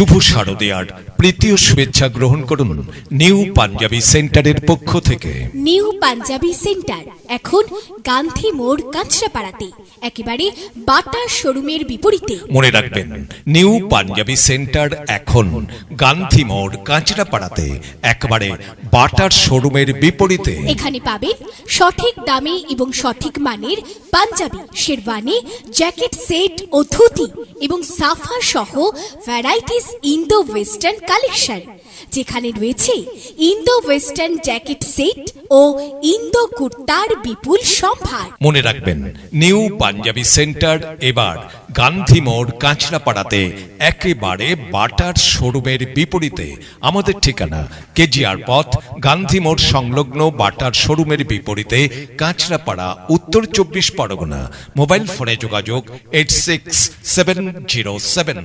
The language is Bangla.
শুভ শারদীয়ার প্রীতীয় শুভেচ্ছা গ্রহণ করুন নিউ পাঞ্জাবি সেন্টারের পক্ষ থেকে। নিউ পাঞ্জাবি সেন্টার এখন গান্ধী মোড় কাঁচরাপাড়াতে একেবারে বাটার শোরুমের বিপরীতে। মনে রাখবেন নিউ পাঞ্জাবি সেন্টার এখন গান্ধী মোড় কাঁচরাপাড়াতে একেবারে বাটার শোরুমের বিপরীতে। এখানে পাবেন সঠিক দামে এবং সঠিক মানের পাঞ্জাবি শেরওয়ানি জ্যাকেট সেট ও ধুতি এবং সাফা সহ ভ্যারাইটিস ইন্দো ওয়েস্টার্ন কালেকশন যেখানে রয়েছে ইন্দো ওয়েস্টার্ন জ্যাকেট সেট ও ইন্দো কুর্তার বিপুল সম্ভার। মনে রাখবেন নিউ পাঞ্জাবি সেন্টার এবার গান্ধী মোড় কাঁচরাপাড়াতে একেবারে বাটার শোরুমের বিপরীতে। আমাদের ঠিকানা কেজিআর পথ গান্ধী মোড় সংলগ্ন বাটার শোরুমের বিপরীতে কাঁচরাপাড়া, উত্তর চব্বিশ পরগনা। মোবাইল ফোনে যোগাযোগ eight six seven zero seven